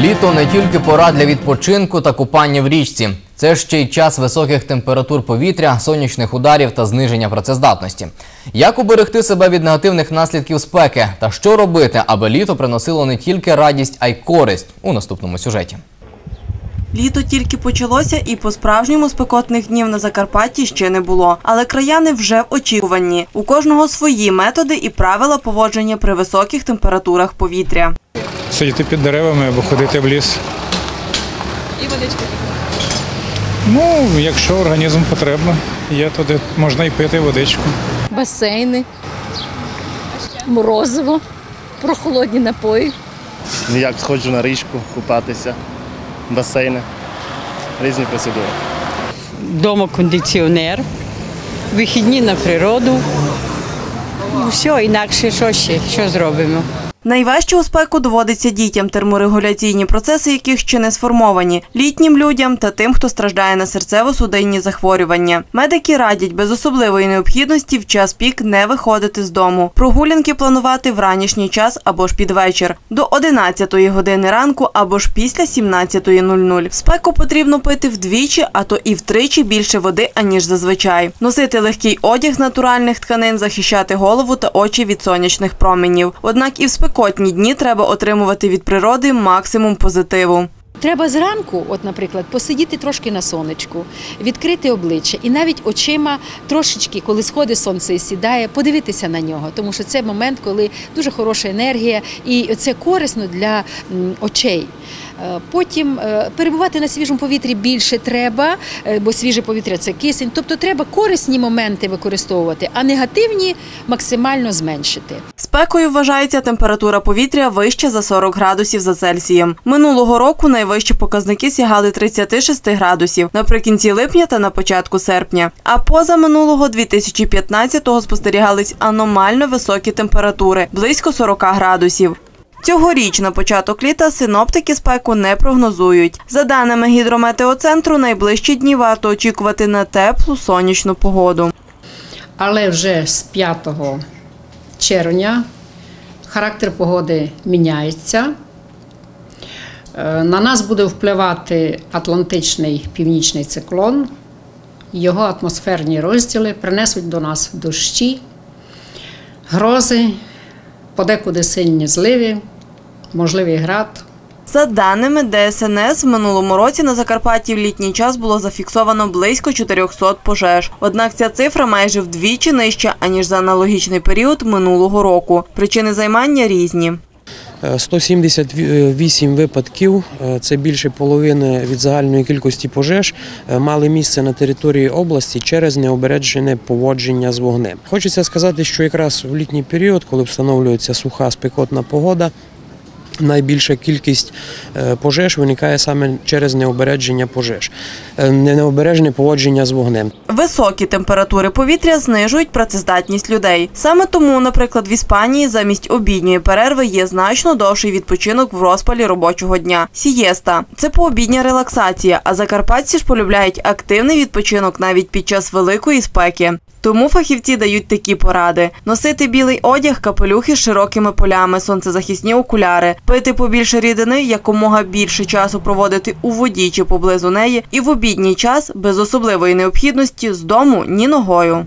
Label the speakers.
Speaker 1: Літо не тільки пора для відпочинку та купання в річці. Це ще й час високих температур повітря, сонячних ударів та зниження працездатності. Як уберегти себе від негативних наслідків спеки та що робити, аби літо приносило не тільки радість, а й користь у наступному сюжеті.
Speaker 2: Літо тільки почалося, і по-справжньому спекотних днів на Закарпатті ще не було. Але краяни вже в очікуванні. У кожного свої методи і правила поводження при високих температурах повітря.
Speaker 3: Сидіти під деревами або ходити в ліс. І водички? Ну, якщо організм потрібно, є туди можна і пити водичку.
Speaker 4: басейни, морозиво, прохолодні напої.
Speaker 5: Як сходжу на річку купатися, басейни, різні процедури.
Speaker 6: Дома кондиціонер, вихідні на природу. Ну, все, інакше що ще, що зробимо?
Speaker 2: Найважче у спеку доводиться дітям, терморегуляційні процеси яких ще не сформовані, літнім людям та тим, хто страждає на серцево-судинні захворювання. Медики радять без особливої необхідності в час пік не виходити з дому. Прогулянки планувати в ранішній час або ж під вечір до 11 години ранку або ж після 17.00. В спеку потрібно пити вдвічі, а то і втричі більше води, аніж зазвичай. Носити легкий одяг з натуральних тканин, захищати голову та очі від сонячних променів. Однак і в спекотні дні треба отримувати від природи максимум позитиву.
Speaker 4: Треба зранку, от, наприклад, посидіти трошки на сонечку, відкрити обличчя і навіть очима трошечки, коли сходить сонце і сідає, подивитися на нього, тому що це момент, коли дуже хороша енергія, і це корисно для очей. Е, Потім е, перебувати на свіжому повітрі більше треба, е, бо свіже повітря це кисень. Тобто треба корисні моменти використовувати, а негативні максимально зменшити.
Speaker 2: Спекою вважається температура повітря вища за 40 градусів за Цельсієм. Минулого року найвищі показники сягали 36 градусів наприкінці липня та на початку серпня. А поза минулого 2015-го спостерігались аномально високі температури близько 40 градусів. Цьогоріч на початок літа синоптики спеку не прогнозують. За даними гідрометеоцентру, найближчі дні варто очікувати на теплу сонячну погоду.
Speaker 7: Але вже з 5 червня характер погоди міняється. Е, На нас буде впливати Атлантичний північний циклон. Його атмосферні розділи принесуть до нас дощі, грози, подекуди сильні зливи, можливий град.
Speaker 2: За даними ДСНС, в минулому році на Закарпатті в літній час було зафіксовано близько 400 пожеж. Однак ця цифра майже вдвічі нижча, аніж за аналогічний період минулого року. Причини займання різні.
Speaker 8: Е, 178 випадків, е, це більше половини від загальної кількості пожеж, е, мали місце на території області через необережене поводження з вогнем. Хочеться сказати, що якраз в літній період, коли встановлюється суха спекотна погода, найбільша кількість е, пожеж виникає саме через необереження пожеж, е, необережне поводження з вогнем.
Speaker 2: Високі температури повітря знижують працездатність людей. Саме тому, наприклад, в Іспанії замість обідньої перерви є значно довший відпочинок в розпалі робочого дня. Сієста це пообідня релаксація, а закарпатці ж полюбляють активний відпочинок навіть під час великої спеки. Тому фахівці дають такі поради: носити білий одяг, капелюхи з широкими полями, сонцезахисні окуляри, пити побільше рідини, якомога більше часу проводити у воді чи поблизу неї, і в обідній час без особливої необхідності з дому ні ногою.